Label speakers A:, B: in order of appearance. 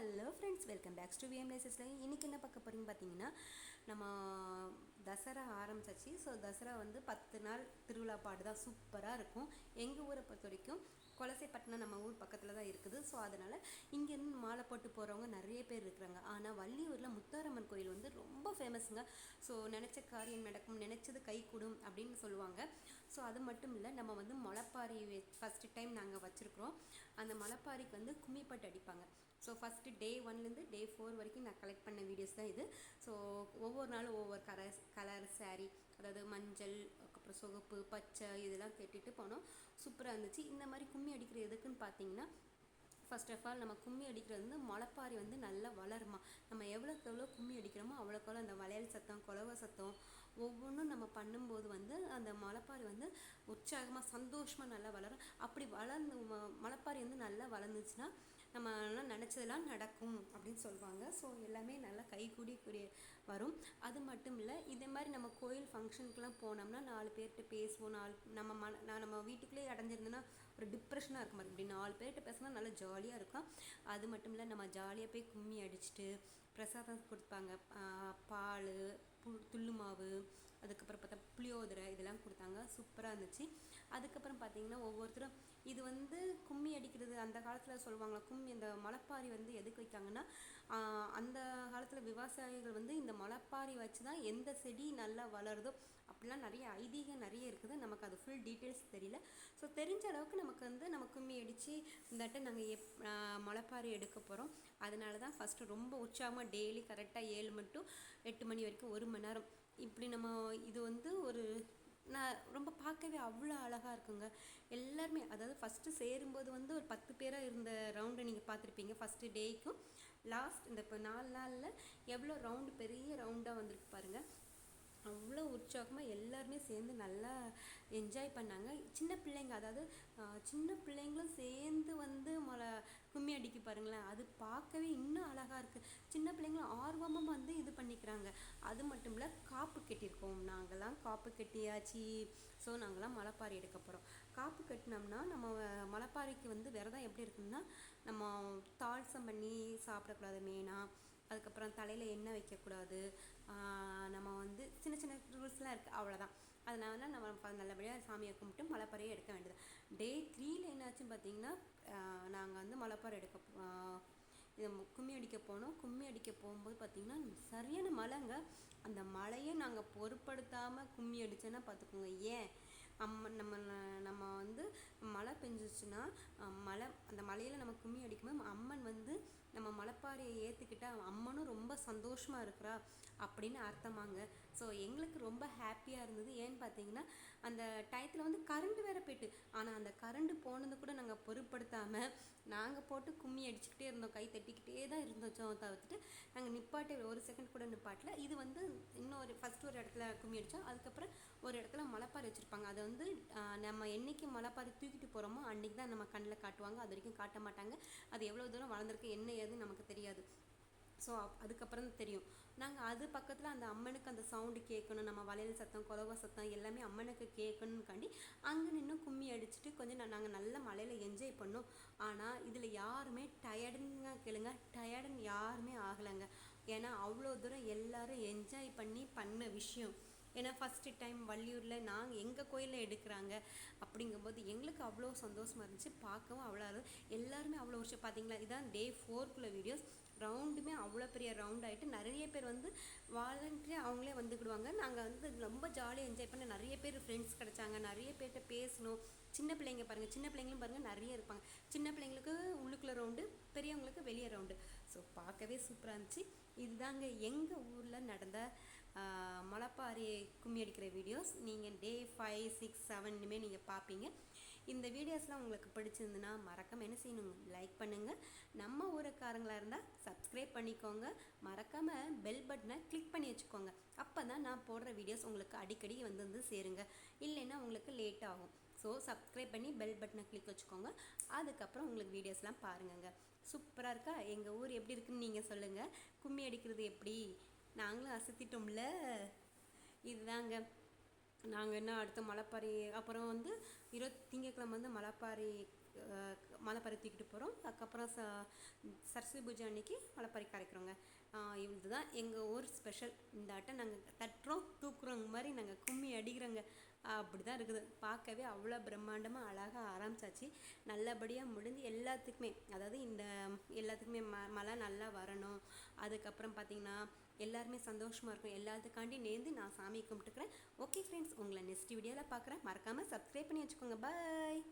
A: Hello friends welcome backs to VM லேசஸில் இன்றைக்கி என்ன பார்க்க போகிறீங்க பார்த்தீங்கன்னா நம்ம தசரா ஆரம்பிச்சாச்சு. ஸோ தசரா வந்து பத்து நாள் திருவிழா பாடு தான் சூப்பராக இருக்கும். எங்கள் ஊரை பொறுத்த வரைக்கும் கொலசைப்பட்டினம் நம்ம ஊர் பக்கத்தில் தான் இருக்குது. ஸோ அதனால் இங்கேருந்து மாலை போட்டு போகிறவங்க நிறைய பேர் இருக்கிறாங்க. ஆனால் வள்ளியூரில் முத்தாரம்மன் கோயில் வந்து ரொம்ப ஃபேமஸுங்க ஸோ நினச்ச காரியம் நடக்கும் நினச்சது கை கூடும் அப்படின்னு சொல்லுவாங்க. ஸோ அது மட்டும் இல்லை நம்ம வந்து மலப்பாரி ஃபஸ்ட்டு டைம் நாங்கள் வச்சுருக்குறோம். அந்த மலப்பாரிக்கு வந்து கும்மிப்பட்டு அடிப்பாங்க. ஸோ ஃபஸ்ட்டு டே ஒன்லேருந்து டே ஃபோர் வரைக்கும் நான் கலெக்ட் பண்ண வீடியோஸ் தான் இது. ஸோ ஒவ்வொரு நாளும் ஒவ்வொரு கலர் கலர் சேரீ அதாவது மஞ்சள் அதுக்கப்புறம் சிவப்பு பச்சை இதெல்லாம் கேட்டுட்டு போனோம். சூப்பராக இருந்துச்சு. இந்த மாதிரி கும்மி அடிக்கிற எதுக்குன்னு பார்த்தீங்கன்னா ஃபர்ஸ்ட் ஆஃப் ஆல் நம்ம கும்மி அடிக்கிறது வந்து முளைப்பாரி வந்து நல்லா வளருமா? நம்ம எவ்வளோக்கு எவ்வளோ கும்மி அடிக்கிறோமோ அவ்வளோக்கு எவ்வளோ அந்த வளையல் சத்தம் குலவ சத்தம் ஒவ்வொன்றும் நம்ம பண்ணும்போது வந்து அந்த முளைப்பாரி வந்து உற்சாகமாக சந்தோஷமாக நல்லா வளரும். அப்படி வளர்ந்து ம- முளைப்பாரி வந்து நல்லா வளர்ந்துச்சுன்னா நம்ம நினச்சதெல்லாம் நடக்கும் அப்படின்னு சொல்லுவாங்க. ஸோ எல்லாமே நல்லா கைகூடி கூடிய வரும். அது மட்டும் இல்லை இதே மாதிரி நம்ம கோயில் ஃபங்க்ஷனுக்குலாம் போனோம்னா நாலு பேர்கிட்ட பேசுவோம். நாலு நம்ம மன நான் நம்ம வீட்டுக்குள்ளேயே அடைஞ்சிருந்தோன்னா ஒரு டிப்ரெஷனாக இருக்க மாதிரி இப்படி நாலு பேர்கிட்ட பேசினா நல்லா ஜாலியாக இருக்கும். அது மட்டும் இல்லை நம்ம ஜாலியாக போய் கும்மி அடிச்சுட்டு பிரசாதம் கொடுப்பாங்க. பால் பு துள்ளு மாவு அதுக்கப்புறம் பார்த்தா புளியோதரை இதெல்லாம் கொடுத்தாங்க. சூப்பராக இருந்துச்சு. அதுக்கப்புறம் பார்த்தீங்கன்னா ஒவ்வொருத்தரும் இது வந்து கும்மி அடிக்கிறது அந்த காலத்தில் சொல்லுவாங்களா கும்மி இந்த மலைப்பாரி வந்து எதுக்கு வைக்காங்கன்னா அந்த காலத்தில் விவசாயிகள் வந்து இந்த மலைப்பாரி வச்சு தான் எந்த செடி நல்லா வளருதோ அப்படிலாம் நிறைய ஐதீகம் நிறைய இருக்குது. நமக்கு அது ஃபுல் டீட்டெயில்ஸ் தெரியல. ஸோ தெரிஞ்ச அளவுக்கு நமக்கு வந்து நம்ம கும்மி அடித்து இந்தாட்ட நாங்கள் எப் மலைப்பாரி எடுக்க போகிறோம் அதனால தான் ஃபஸ்ட்டு ரொம்ப உற்சாகமாக டெய்லி கரெக்டாக ஏழு மட்டும் எட்டு மணி வரைக்கும் ஒரு மணி நேரம். இப்படி நம்ம இது வந்து ஒரு பார்க்கவே அவ்வளோ அழகாக இருக்குங்க. எல்லாருமே அதாவது ஃபஸ்ட்டு சேரும்போது வந்து ஒரு பத்து பேராக இருந்த ரவுண்டை நீங்கள் பார்த்துருப்பீங்க ஃபஸ்ட்டு டேக்கும். லாஸ்ட் இந்த இப்போ நாலு நாளில் எவ்வளோ ரவுண்டு பெரிய ரவுண்டாக வந்திருக்கு பாருங்கள் அவ்வளோ உற்சாகமாக எல்லாருமே சேர்ந்து நல்லா என்ஜாய் பண்ணாங்க. சின்ன பிள்ளைங்க அதாவது சின்ன பிள்ளைங்களும் சேர்ந்து வந்து பாருங்களேன். அது பார்க்கவே இன்னும் அழகாக இருக்குது சின்ன பிள்ளைங்களும் ஆர்வமாக வந்து இது பண்ணிக்கிறாங்க. அது மட்டும் இல்லை காப்பு கட்டியிருக்கோம். நாங்கள்லாம் காப்பு கட்டியாச்சு. ஸோ நாங்களாம் மலைப்பாரி எடுக்க போகிறோம் காப்பு கட்டினோம்னா நம்ம மலைப்பாறைக்கு மலைப்பாரிக்கு வந்து விரதம் எப்படி இருக்குன்னா நம்ம தாழ்சம் பண்ணி சாப்பிடக்கூடாது மெயினாக அதுக்கப்புறம் தலையில் எண்ணெய் வைக்கக்கூடாது. நம்ம வந்து சின்ன சின்ன ரூல்ஸ்லாம் இருக்குது அவ்வளோதான் அதனால நம்ம நல்லபடியாக சாமியை கும்பிட்டு மலைப்பாறையை எடுக்க வேண்டியது டே த்ரீயில் என்னாச்சுன்னு பார்த்தீங்கன்னா நாங்கள் வந்து மலைப்பாறை எடுக்க இது கும்மி அடிக்க போனோம். கும்மி அடிக்க போகும்போது பார்த்திங்கன்னா சரியான மழைங்க. அந்த மழையை நாங்கள் பொருட்படுத்தாமல் கும்மி அடித்தோன்னா பார்த்துக்கோங்க ஏன்? அம்ம நம்ம நம்ம வந்து பெஞ்சிச்சுன்னா மலை மழை அந்த மலையில் நம்ம கும்மி அடிக்கும்போது அம்மன் வந்து நம்ம மலைப்பாறையை ஏற்றுக்கிட்டா அம்மனும் ரொம்ப சந்தோஷமாக இருக்கிறா அப்படின்னு அர்த்தமாங்க. ஸோ எங்களுக்கு ரொம்ப ஹாப்பியாக இருந்தது. ஏன்னு பார்த்தீங்கன்னா அந்த டயத்தில் வந்து கரண்ட் வேற போயிட்டு ஆனால் அந்த கரண்ட் போனது கூட நாங்கள் பொருட்படுத்தாமல் நாங்கள் போட்டு கும்மி அடிச்சுக்கிட்டே இருந்தோம். கை தட்டிக்கிட்டே தான் இருந்தோம் தவிர்த்துட்டு நாங்கள் நிப்பாட்டி ஒரு செகண்ட் கூட நிப்பாட்டல. இது வந்து இன்னொரு ஃபஸ்ட் ஒரு இடத்துல கும்மி அடித்தோம் அதுக்கப்புறம் ஒரு இடத்துல மலைப்பாறை வச்சுருப்பாங்க. அதை வந்து நம்ம என்னைக்கு மலைப்பாறை தூக்கிட்டு போகிறோம் அன்றைக்கி தான் நம்ம கண்ணில் காட்டுவாங்க. அது வரைக்கும் காட்ட மாட்டாங்க. அது எவ்வளோ தூரம் வளர்ந்துருக்கு என்ன ஏதுன்னு நமக்கு தெரியாது. ஸோ அதுக்கப்புறம் தான் தெரியும். நாங்கள் அது பக்கத்தில் அந்த அம்மனுக்கு அந்த சவுண்டு கேட்கணும் நம்ம வளையல் சத்தம் குலவ சத்தம் எல்லாமே அம்மனுக்கு கேட்கணும்காண்டி அங்கே நின்று கும்மி அடிச்சுட்டு கொஞ்சம் நாங்கள் நல்ல மலையில் என்ஜாய் பண்ணோம். ஆனால் இதில் யாருமே டயர்டுங்க கேளுங்க டயர்டுன்னு யாருமே ஆகலைங்க. ஏன்னா அவ்வளோ தூரம் எல்லோரும் என்ஜாய் பண்ணி பண்ண விஷயம். ஏன்னா ஃபஸ்ட்டு டைம் வள்ளியூரில் நாங்கள் எங்கள் கோயிலில் எடுக்கிறாங்க அப்படிங்கும்போது எங்களுக்கு அவ்வளோ சந்தோஷமாக இருந்துச்சு. பார்க்கவும் அவ்வளோ எல்லாருமே அவ்வளோ வருஷம் பார்த்தீங்களா? இதான் டே ஃபோர்க்குள்ள வீடியோஸ் ரவுண்டுமே அவ்வளோ பெரிய ரவுண்ட் ஆகிட்டு நிறைய பேர் வந்து வாலண்டியாக அவங்களே வந்துக்கிடுவாங்க. நாங்கள் வந்து ரொம்ப ஜாலியாக என்ஜாய் பண்ண நிறைய பேர் ஃப்ரெண்ட்ஸ் கிடைச்சாங்க. நிறைய பேர்கிட்ட பேசணும். சின்ன பிள்ளைங்க பாருங்கள் சின்ன பிள்ளைங்களும் பாருங்கள் நிறைய இருப்பாங்க. சின்ன பிள்ளைங்களுக்கு உள்ளுக்குள்ள ரவுண்டு பெரியவங்களுக்கு வெளியே ரவுண்டு ஸோ பார்க்கவே சூப்பராக இருந்துச்சு. இதுதாங்க எங்கள் ஊரில் நடந்த மலப்பாரி கும்மி அடிக்கிற வீடியோஸ் நீங்கள் டே ஃபைவ் சிக்ஸ் செவன்னுமே நீங்கள் பார்ப்பீங்க இந்த வீடியோஸ்லாம் உங்களுக்கு பிடிச்சிருந்துன்னா மறக்காம என்ன செய்யணும் லைக் பண்ணுங்கள் நம்ம ஊருக்காரங்களாக இருந்தால் சப்ஸ்கிரைப் பண்ணிக்கோங்க. மறக்காமல் பெல் பட்டனை கிளிக் பண்ணி வச்சுக்கோங்க. அப்போ தான் நான் போடுற வீடியோஸ் உங்களுக்கு அடிக்கடி வந்து வந்து சேருங்க. இல்லைன்னா உங்களுக்கு லேட் ஆகும். ஸோ சப்ஸ்கிரைப் பண்ணி பெல் பட்டனை கிளிக் வச்சுக்கோங்க. அதுக்கப்புறம் உங்களுக்கு வீடியோஸ்லாம் பாருங்கங்க. சூப்பராக இருக்கா? எங்கள் ஊர் எப்படி இருக்குன்னு நீங்கள் சொல்லுங்கள் கும்மி அடிக்கிறது எப்படி? நாங்களும் அசத்திட்டோம்ல. இதுதாங்க. நாங்கள் என்ன அடுத்த மலைப்பாரி அப்புறம் வந்து இருபத் திங்கட்கிழமை வந்து மலைப்பாரி மலை பருத்திக்கிட்டு போகிறோம் அதுக்கப்புறம் ச சரஸ்வதி பூஜை அன்னைக்கு மலைப்பாறை கரைக்கிறோங்க இதுதான் எங்கள் ஊர் ஸ்பெஷல் இந்த ஆட்டம் நாங்கள் தட்டுறோம் தூக்குறோங்க மாதிரி நாங்கள் கும்மி அடிக்கிறோங்க. அப்படி தான் இருக்குது. பார்க்கவே அவ்வளோ பிரம்மாண்டமாக அழகாக ஆரம்பிச்சாச்சு. நல்லபடியாக முடிஞ்சு எல்லாத்துக்குமே அதாவது இந்த எல்லாத்துக்குமே ம மழை நல்லா வரணும். அதுக்கப்புறம் பார்த்திங்கன்னா எல்லாருமே சந்தோஷமாக இருக்கும் எல்லாத்துக்காண்டி நேர்ந்து நான் சாமி கும்பிட்டுக்கிறேன். ஓகே ஃப்ரெண்ட்ஸ் உங்களை நெக்ஸ்ட் வீடியோவில் பார்க்குறேன். மறக்காமல் சப்ஸ்கிரைப் பண்ணி வச்சுக்கோங்க. பாய்